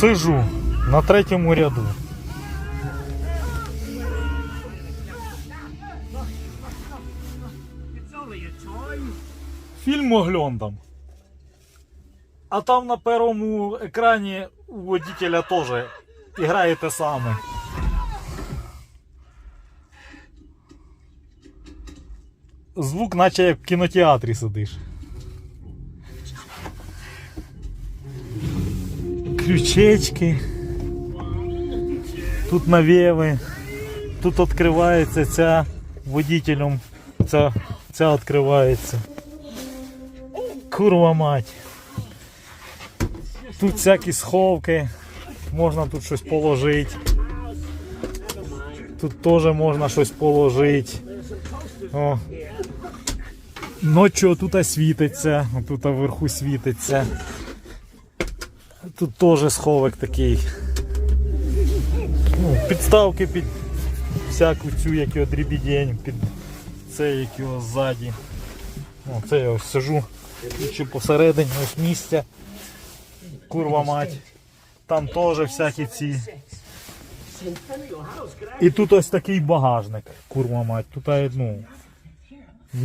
Сижу на третьому ряду. Фільм оглядам. А там на першому екрані у водителя теж грає те саме. Звук, наче як в кінотеатрі сидиш. Крючечки. Тут навіви. Тут відкривається ця водителем. Ця, ця відкривається. Курва мать. Тут всякі сховки. Можна тут щось положити. Тут теж можна щось положити. О. Ночі тут світиться, тут вверху світиться. Тут теж сховок такий. Ну, підставки під всяку цю, як його дрібідень, під це, як його ззаді. О, це я ось сижу. Чи посередині ось місця. Курва мать. Там теж всякі ці. І тут ось такий багажник, курва мать. Тут ну, в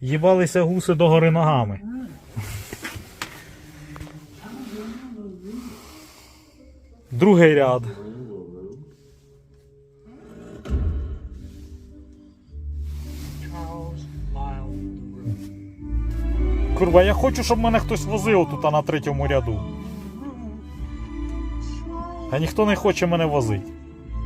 їбалися гуси до гори ногами. Другий ряд. Курва, я хочу, щоб мене хтось возив тут на третьому ряду. А ніхто не хоче мене возити.